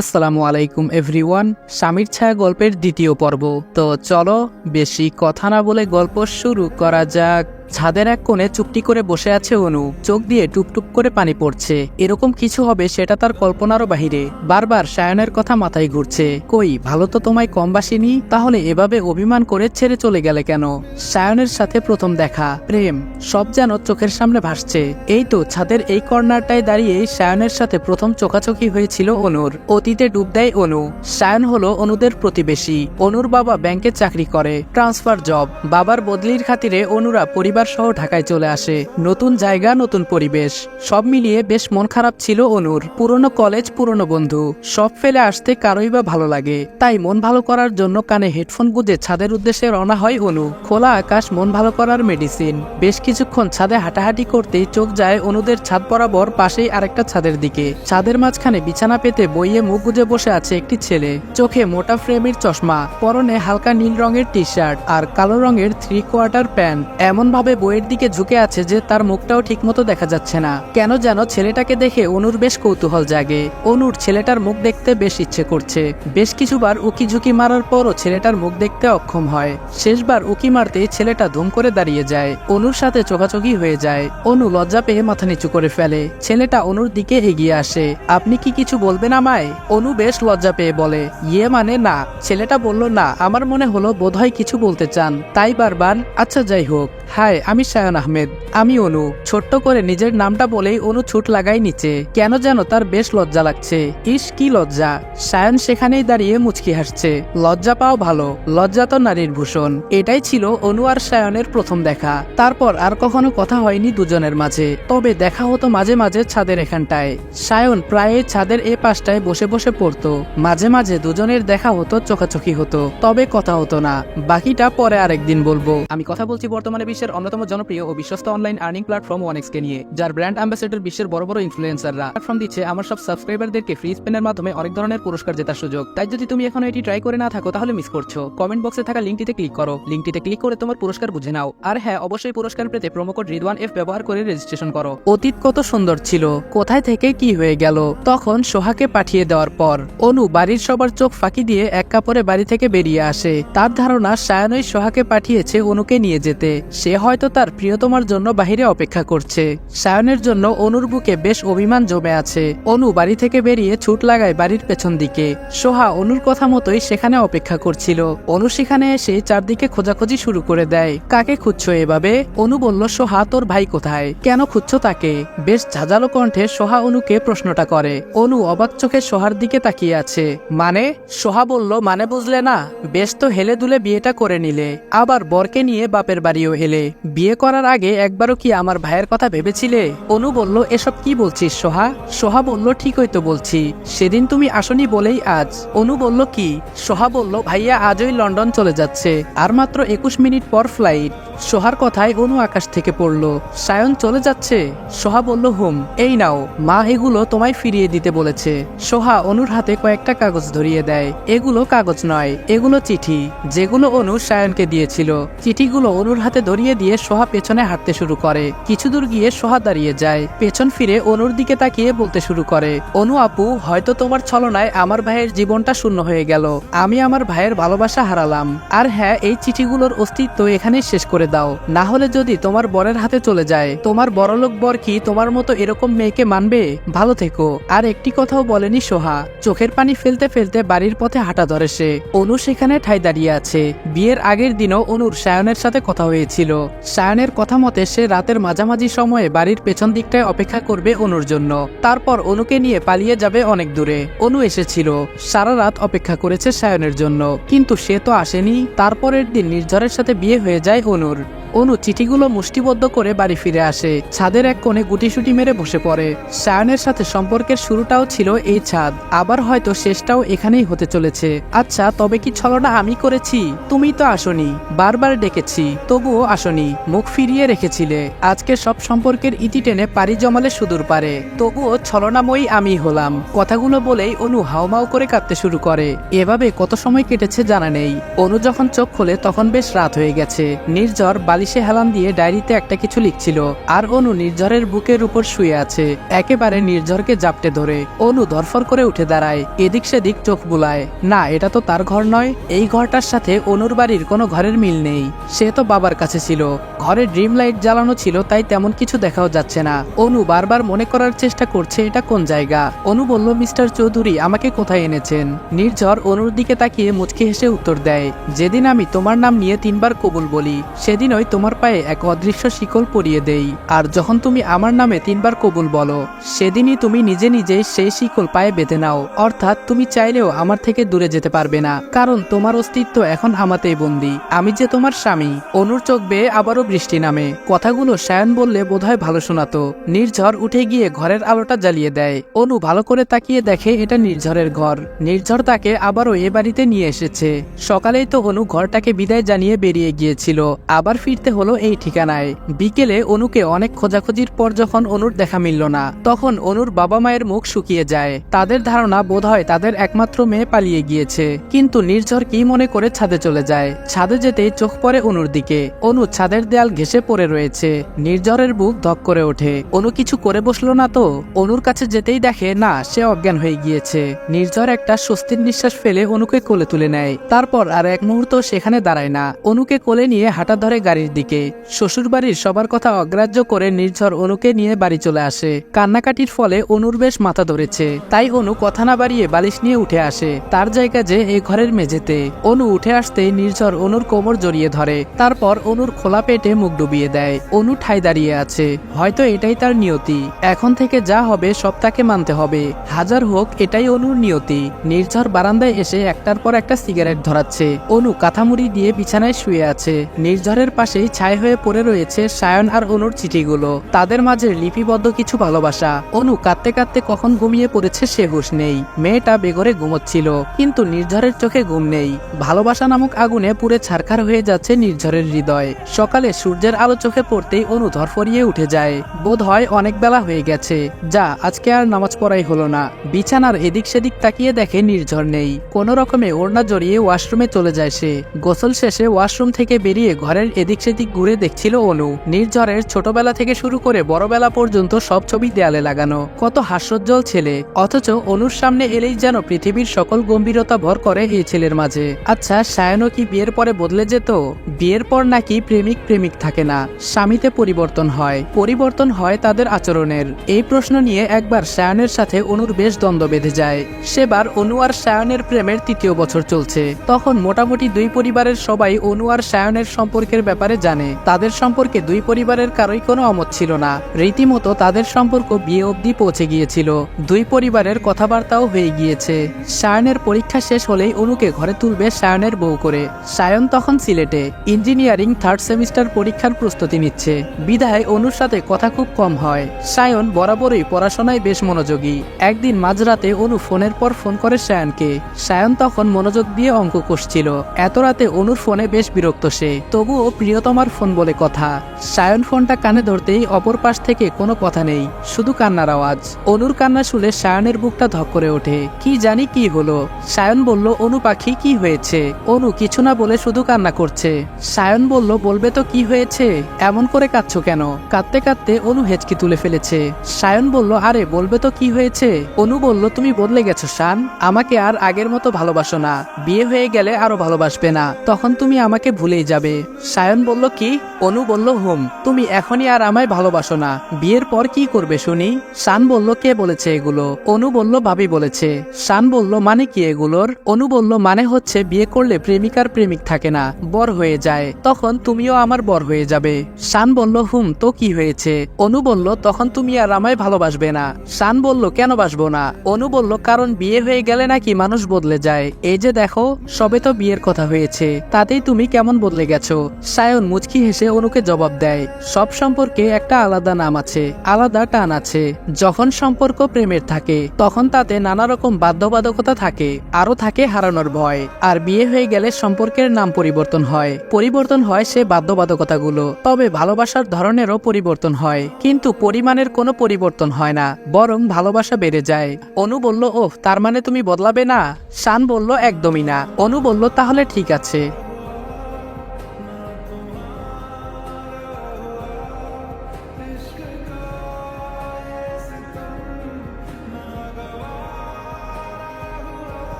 আসসালামু আলাইকুম এভরিওয়ান, স্বামীর ছায়া গল্পের দ্বিতীয় পর্ব। তো চলো, বেশি কথা না বলে গল্প শুরু করা যাক। ছাদের এক কোণে চুপটি করে বসে আছে অনু। চোখ দিয়ে টুপটুপ করে পানি পড়ছে। এরকম কিছু হবে সেটা তার কল্পনারও বাহিরে। বারবার সায়নের কথা মাথায় ঘুরছে। কই, ভালো তো তোমায় কম বাসিনি? তাহলে এভাবে অভিমান করে ছেড়ে চলে গেলে কেন? সায়নের সাথে প্রথম দেখা। প্রেম। সব যেন চোখের সামনে ভাসছে। এই তো ছাদের এই কর্নারটায় দাঁড়িয়ে সায়নের সাথে প্রথম চোখাচোখি হয়েছিল অনুর। অতীতে ডুব দেয় অনু। সায়ন হলো অনুদের প্রতিবেশী। অনুর বাবা ব্যাংকে চাকরি করে। Transfer job. বাবার বদলির খাতিরে অনুরা পরিবার সহ ঢাকায় চলে আসে। নতুন জায়গা, নতুন পরিবেশ। সব মিলিয়ে বেশ মন খারাপ ছিল অনুর। পুরনো কলেজ, পুরনো বন্ধু। সব ফেলে আসতে কারোই বা ভালো লাগে। তাই মন ভালো করার জন্য কানে হেডফোন গুঁজে ছাদের উদ্দেশ্যে রওনা হয় অনু। খোলা আকাশ, মন ভালো করার মেডিসিন বেশ কিছুক্ষণ ছাদে হাঁটাহাঁটি করতেই চোখ যায় অনুদের ছাদ বরাবর পাশেই আরেকটা ছাদের দিকে। ছাদের মাঝখানে বিছানা পেতে বইয়ে মুখ গুজে বসে আছে একটি ছেলে। চোখে মোটা ফ্রেমের চশমা, পরনে হালকা নীল রঙের টি শার্ট আর কালো রঙের থ্রি কোয়ার্টার প্যান্ট এমন ভাবে বইয়ের দিকে ঝুঁকে আছে যে তার মুখটাও ঠিকমতো দেখা যাচ্ছে না। কেন যেন ছেলেটাকে দেখে অনুর বেশ কৌতূহল জাগে। অনুর ছেলেটার মুখ দেখতে বেশ ইচ্ছে করছে। বেশ কিছুবার উকি ঝুঁকি মারার পরও ছেলেটার মুখ দেখতে অক্ষম হয়। শেষবার উকি মারতেই ছেলেটা ধুম করে দাঁড়িয়ে যায়। অনুর সাথে চোখাচোখি হয়ে যায়। অনু লজ্জা পেয়ে মাথা নিচু করে ফেলে। ছেলেটা অনুর দিকে এগিয়ে আসে। আপনি কি কিছু বলবেন আমায়? অনু বেশ লজ্জা পেয়ে বলে ইয়ে মানে না। ছেলেটা বলল, না, আমার মনে হলো বোধহয় কিছু বলতে চান। তাই বারবার আচ্ছা যাই হোক। হাই আমি সায়ন আহমেদ। আমি অনু। ছোট্ট করে নিজের নামটা বলেই অনু ছুট লাগাই নিচে। কেন যেন তার বেশ লজ্জা লাগছে। ইস, কি লজ্জা। সায়ন সেখানেই দাঁড়িয়ে মুচকি হাসছে। লজ্জা পাও ভালো। লজ্জা তো নারীর ভূষণ। এটাই ছিল অনু আর সায়নের প্রথম দেখা। তারপর আর কখনো কথা হয়নি দুজনের মাঝে। তবে দেখা হতো মাঝে মাঝে ছাদের এখানটায়। সায়ন প্রায় ছাদের এ পাশটায় বসে বসে পড়তো। মাঝে মাঝে দুজনের দেখা হতো, চোখাচোখি হতো। তবে কথা হতো না। বাকিটা পরে আরেকদিন বলব। আমি কথা বলছি বর্তমানে বিশ্বের অন্যতম জনপ্রিয় ও বিশ্বস্ত অনলাইন আর্নিং প্ল্যাটফর্ম ওয়ানেক্সকে নিয়ে, যার ব্র্যান্ড অ্যাম্বাসেডর বিশ্বের বড় বড় ইনফ্লুয়েন্সাররা প্ল্যাটফর্ম দিচ্ছে আমার সব সাবস্ক্রাইবারদেরকে ফ্রি স্পেনের মাধ্যমে অনেক ধরনের পুরস্কার জেতার সুযোগ। তাই যদি তুমি এখনও এটি ট্রাই করে না থাকো, তাহলে মিস করছ। কমেন্ট বক্সে থাকা লিঙ্কটিতে ক্লিক করো। লিঙ্কটিতে ক্লিক করে তোমার পুরস্কার বুঝে নাও। আর হ্যাঁ অবশ্যই পুরস্কার পেতে প্রোমোকোড রিদওয়ান এফ ব্যবহার করে রেজিস্ট্রেশন করো। অতীত কত সুন্দর ছিল, কোথায় থেকে কি হয়ে গেল, তখন সোহাকে পাঠিয়ে দেওয়ার পর, অনু বাড়ির সবার চোখ ফাঁকি দিয়ে এক কাপড়ে বাড়ি থেকে বেরিয়ে আসে। তার ধারণা সায়ানই সোহাকে পাঠিয়েছে অনুকে নিয়ে যেতে। সে হয়তো তার প্রিয়তমার জন্য বাহিরে অপেক্ষা করছে। সায়নের জন্য অনুর বুকে বেশ অভিমান জমে আছে। অনু বাড়ি থেকে বেরিয়ে ছুট লাগায় বাড়ির পেছন দিকে। সোহা অনুর কথা মতোই সেখানে অপেক্ষা করছিল। অনু সেখানে এসে চারদিকে খোঁজাখুঁজি শুরু করে দেয়। কাকে খুঁজছো এভাবে? অনু বলল, সোহা, তোর ভাই কোথায়? কেন খুঁজছো তাকে? বেশ ঝাঁঝালো কণ্ঠে সোহা অনুকে প্রশ্নটা করে। অনু অবাক চোখে সোহার দিকে তাকিয়ে আছে। মানে? সোহা বলল মানে বুঝলে না, বেশ তো হেলে দুলে বিয়েটা করে নিলে। আবার বরকে নিয়ে বাপের বাড়িও এলে। বিয়ে করার আগে একবারও কি আমার ভাইয়ের কথা ভেবেছিলে? অনু বলল, এসব কি বলছিস সোহা? সোহা বলল, ঠিকই তো বলছি। সেদিন তুমি আসনি বলেই আজ। অনু বলল, কি? সোহা বলল, ভাইয়া, আজই লন্ডন চলে যাচ্ছে, আর মাত্র একুশ মিনিট পর ফ্লাইট। সোহার কথায় অনু আকাশ থেকে পড়ল, সায়ন চলে যাচ্ছে? সোহা বলল, হুম, এই নাও, মা এগুলো তোমায় ফিরিয়ে দিতে বলেছে। সোহা অনুর হাতে কয়েকটা কাগজ ধরিয়ে দেয়, এগুলো কাগজ নয়, এগুলো চিঠি, যেগুলো অনু সায়নকে দিয়েছিল। চিঠিগুলো অনুর হাতে ধরিয়ে দিয়ে সোহা পেছনে হাঁটতে শুরু করে। কিছু দূর গিয়ে সোহা দাঁড়িয়ে যায়। পেছন ফিরে অনুর দিকে তাকিয়ে বলতে শুরু করে, অনু আপু, হয়তো তোমার ছলনায় আমার ভাইয়ের জীবনটা শূন্য হয়ে গেল। আমি আমার ভাইয়ের ভালোবাসা হারালাম। আর হ্যাঁ এই চিঠিগুলোর অস্তিত্ব এখানেই শেষ করে দাও। না হলে যদি তোমার বরের হাতে চলে যায়, তোমার বড়লোক বর কি তোমার মতো এরকম মেয়েকে মানবে? ভালো থেকো। আর একটি কথাও বলেনি সোহা। চোখের পানি ফেলতে ফেলতে বাড়ির পথে হাঁটা ধরে সে। অনু সেখানে ঠাই দাঁড়িয়ে আছে। বিয়ের আগের দিনও অনুর সায়নের সাথে কথা হয়েছিল। সায়নের কথা মতে, সে রাতের মাঝামাঝি সময়ে বাড়ির পেছন দিকটায় অপেক্ষা করবে অনুর জন্য। তারপর অনুকে নিয়ে পালিয়ে যাবে অনেক দূরে। অনু এসেছিল। সারা রাত অপেক্ষা করেছে সায়নের জন্য। কিন্তু সে তো আসেনি। তারপরের দিন নির্ঝরের সাথে বিয়ে হয়ে যায় অনুর। অনু চিঠিগুলো মুষ্টিবদ্ধ করে বাড়ি ফিরে আসে। ছাদের এক কোণে গুটিসুটি মেরে বসে পড়ে। সায়নের সাথে সম্পর্কের শুরুটাও ছিল এই ছাদ। আবার হয়তো শেষটাও এখানেই হতে চলেছে। আচ্ছা তবে কি ছলনা আমি করেছি? তুমি তো আসনি। বারবার ডেকেছি, তবুও আসনি। মুখ ফিরিয়ে রেখেছিলে। আজকে সব সম্পর্কের ইতি টেনে পারি জমালে সুদূর পারে। তবুও ছলনাময়ী আমি হলাম। কথাগুলো বলেই অনু হাওমাও করে কাঁদতে শুরু করে। এভাবে কত সময় কেটেছে জানা নেই। অনু যখন চোখ খোলে তখন বেশ রাত হয়ে গেছে। নির্ঝর বালিশ বালিশে হেলান দিয়ে ডায়েরিতে একটা কিছু লিখছিল। আর অনু নির্ঝরের বুকের উপর শুয়ে আছে। একেবারে নির্ঝরকে জাপটে ধরে। অনু ধরফর করে উঠে দাঁড়ায়। এদিক সেদিক চোখ বুলায়। না, এটা তো তার ঘর নয়। এই ঘরটার সাথে অনুর বাড়ির কোনো ঘরের মিল নেই। সে তো বাবার কাছে ছিল। ঘরে ড্রিম লাইট জ্বালানো ছিল, তাই তেমন কিছু দেখাও যাচ্ছে না। অনু বারবার মনে করার চেষ্টা করছে এটা কোন জায়গা। অনু বলল, মিস্টার চৌধুরী, আমাকে কোথায় এনেছেন? নির্ঝর অনুর দিকে তাকিয়ে মুচকি হেসে উত্তর দেয়, যেদিন আমি তোমার নাম নিয়ে তিনবার কবুল বলি, সেদিনই তোমার পায়ে এক অদৃশ্য শিকল পরিয়ে দেই। আর যখন তুমি আমার নামে তিনবার কবুল বলো, সেদিনই তুমি নিজে নিজেই সেই শিকল পায়ে বেঁধে নাও। অর্থাৎ তুমি চাইলেও আমার থেকে দূরে যেতে পারবে না, কারণ তোমার অস্তিত্ব এখন আমাতেই বন্দি। আমি যে তোমার স্বামী, অনুর চোখ বেয়ে আবারও বৃষ্টি নামে। কথাগুলো সায়ন বললে বোধহয় ভালো শোনাতো। নির্ঝর উঠে গিয়ে ঘরের আলোটা জ্বালিয়ে দেয়। অনু ভালো করে তাকিয়ে দেখে এটা নির্ঝরের ঘর। নির্ঝর তাকে আবারও এ বাড়িতে নিয়ে এসেছে। সকালেই তো অনু ঘরটাকে বিদায় জানিয়ে বেরিয়ে গিয়েছিল। আবার ফিরতে হলো এই ঠিকানায়। বিকেলে অনুকে অনেক খোঁজাখুঁজির পর যখন অনুর দেখা মিলল না, তখন অনুর বাবা মায়ের মুখ শুকিয়ে যায়। তাদের ধারণা বোধ হয় তাদের একমাত্র মেয়ে পালিয়ে গিয়েছে। কিন্তু নির্ঝর কি মনে করে ছাদে চলে যায়? ছাদে যেতেই চোখ পড়ে অনুর দিকে। অনু ছাদের দেয়াল ঘেসে পড়ে রয়েছে। নির্ঝরের বুক ধক করে ওঠে। অনু কিছু করে বসল না তো? অনুর কাছে যেতেই দেখে, না, সে অজ্ঞান হয়ে গিয়েছে। নির্ঝর একটা স্বস্তির নিঃশ্বাস ফেলে অনুকে কোলে তুলে নেয়। তারপর আর এক মুহূর্ত সেখানে দাঁড়ায় না। অনুকে কোলে নিয়ে হাঁটা ধরে গাড়ির দিকে। শ্বশুর বাড়ির সবার কথা অগ্রাহ্য করে নির্ঝর অনুকে নিয়ে বাড়ি চলে আসে। কান্নাকাটির ফলে অনুর বেশ মাথা ধরেছে। তাই অনু কথা না বাড়িয়ে বালিশ নিয়ে উঠে আসে। তার জায়গা যে এই ঘরের মেঝেতে। অনু উঠে আসতেই নির্ঝর অনুর কোমর জড়িয়ে ধরে। তারপর অনুর খোলা পেটে মুখ ডুবিয়ে দেয়। অনু ঠাই দাঁড়িয়ে আছে। হয়তো এটাই তার নিয়তি। এখন থেকে যা হবে সব তাকে মানতে হবে। হাজার হোক, এটাই অনুর নিয়তি। নির্ঝর বারান্দায় এসে একটার পর একটা সিগারেট ধরাচ্ছে। অনু কাঁথামুড়ি দিয়ে বিছানায় শুয়ে আছে। নির্ঝরের পাশেই ছাই হয়ে পড়ে রয়েছে সায়ন আর অনুর চিঠিগুলো। তাদের মাঝে লিপিবদ্ধ কিছু ভালোবাসা। অনু কাঁদতে কাঁদতে কখন ঘুমিয়ে পড়েছে সে হুশ নেই। মেয়েটা বেগরে ঘুমোচ্ছিল, কিন্তু নির্ঝরের চোখে ঘুম নেই। ভালোবাসা নামক আগুনে পুড়ে ছারখার হয়ে যাচ্ছে নির্ঝরের হৃদয়। সকালে সূর্যের আলো চোখে পড়তেই অনু ধরফরিয়ে উঠে যায়। বোধ হয় অনেক বেলা হয়ে গেছে। যা, আজকে আর নামাজ পড়াই হলো না। বিছানার এদিক সেদিক তাকিয়ে দেখে নির্ঝর নেই। কোনো রকমে ওড়না জড়িয়ে ওয়াশরুমে চলে যায় সে। গোসল শেষে ওয়াশরুম থেকে বেরিয়ে ঘরের এদিক সেদিক ঘুরে দেখছিল অনু। নির্ঝরের ছোটবেলা থেকে শুরু করে বড়বেলা পর্যন্ত সব ছবি দেয়ালে লাগানো। কত হাস্যোজ্জ্বল ছেলে। অথচ অনুর সামনে এলেই যেন পৃথিবীর সকল গম্ভীরতা ভর করে এই ছেলের মাঝে। আচ্ছা সায়নও কি বিয়ের পরে বদলে যেত? বিয়ের পর নাকি প্রেমিক প্রেমিক থাকে না। স্বামীতে পরিবর্তন হয়। পরিবর্তন হয় তাদের আচরণের। এই প্রশ্ন নিয়ে একবার সায়নের সাথে অনুর বেশ দ্বন্দ্ব বেঁধে যায়। সেবার অনু আর সায়নের প্রেমের তৃতীয় বছর চলছে। তখন মোটামুটি দুই পরিবারের সবাই অনু আর সায়নের সম্পর্কের ব্যাপারে জানে, তাদের সম্পর্কে দুই পরিবারের কারোই কোনো অমত ছিল না। রীতিমতো তাদের সম্পর্ক বিয়ে অবধি পৌঁছে গিয়েছিল। দুই পরিবারের কথাবার্তাও হয়ে গিয়েছে। সায়নের পরীক্ষা শেষ হলেই অনুকে ঘরে তুলবে সায়নের বউ করে। সায়ন তখন সিলেটে ইঞ্জিনিয়ারিং থার্ড সেমিস্টার পরীক্ষার প্রস্তুতি নিচ্ছে। বিদায় অনুর সাথে কথা খুব কম হয়। সায়ন বরাবরই পড়াশোনায় বেশ মনোযোগী। একদিন মাঝরাতে অনু ফোনের পর ফোন করে সায়নকে। সায়ন তখন মনোযোগ দিয়ে অঙ্ক কষছিল এত রাতে অনুর ফোনে বেশ বিরক্ত সে। তবুও প্রিয়তমার ফোন বলে কথা। সায়ন ফোনটা কানে ধরতেই অপর পাশ থেকে কোনো কথা নেই, শুধু কান্নার আওয়াজ। অনুর কান্না শুনে সায়নের বুকটা ধক করে ওঠে। কি জানি কি হলো? সায়ন বলল, অনু পাখি, কি হয়েছে? অনু কিছু না বলে শুধু কান্না করছে। সায়ন বলল, বলবে তো কি হয়েছে? এমন করে কাঁদছো কেন? কাঁদতে কাঁদতে অনু হেঁচকি তুলে ফেলেছে। সায়ন বলল, আরে, বলবে তো কি হয়েছে? অনু বলল, তুমি বদলে গেছো, শান। আমাকে আর আগের মতো ভালোবাসো না। বিয়ে হয়ে গেলে আরও ভালোবাসবে না। তখন তুমি আমাকে ভুলেই যাবে। সায়ন বলল কি? অনু বলল, হুম, তুমি এখনই আর আমায় ভালোবাসো না। বিয়ের পর কি করবে শুনি? শান বলল, কে বলেছে এগুলো? অনু বলল, ভাবি বলেছে। শান বলল মানে কি এগুলোর? অনু বলল মানে হচ্ছে বিয়ে করলে প্রেমিকার প্রেমিক থাকে না, বর হয়ে যায়। তখন তুমিও আমার বর হয়ে যাবে। শান বলল, হুম, তো কি হয়েছে? অনু বলল, তখন তুমি আর আমায় ভালোবাসবে না। শান বলল, কেন বাসবো না? অনু বলল, কারণ বিয়ে হয়ে গেলে নাকি মানুষ বদলে যায়। এই যে দেখো, সবে তো বিয়ের কথা হয়েছে। তাতেই তুমি কেমন বদলে গেছো? সায়ন মুচকি হেসে অনুকে জবাব দেয়, সব সম্পর্কে একটা আলাদা নাম আছে, আলাদা টান আছে। যখন সম্পর্ক প্রেমের থাকে, তখন তাতে নানা রকম বাধ্যবাধকতা থাকে আরও থাকে হারানোর ভয়। আর বিয়ে হয়ে গেলে সম্পর্কের নাম পরিবর্তন হয় পরিবর্তন হয় সে বাধ্যবাধকতাগুলো। তবে ভালোবাসার ধরনেরও পরিবর্তন হয়, কিন্তু পরিমাণের কোনো পরিবর্তন হয় না, বরং ভালোবাসা বেড়ে যায়। অনু বলল ওহ তার মানে তুমি বদলাবে না? শান বলল, একদমই না। অনু বলল, তাহলে ঠিক আছে।